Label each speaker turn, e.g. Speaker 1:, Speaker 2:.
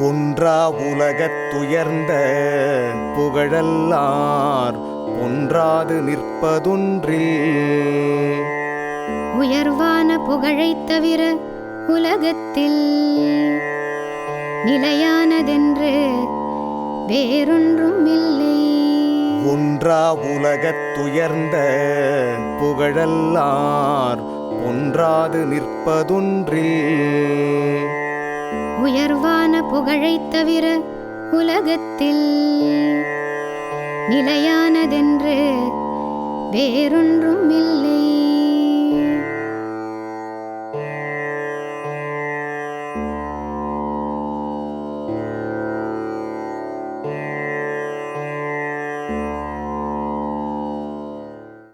Speaker 1: ஒன்றா உலகத்துயர்ந்த புகழல்லார் ஒன்றாது நிற்பதொன்றில்.
Speaker 2: உயர்வான புகழைத் தவிர உலகத்தில் நிலையானதென்று வேறொன்றும் இல்லை.
Speaker 1: ஒன்றா உலகத்துயர்ந்த புகழல்லார் ஒன்றாது நிற்பதொன்றில்.
Speaker 2: உயர்வான புகழைத் தவிர உலகத்தில் நிலையானதென்று வேறொன்றும் இல்லை.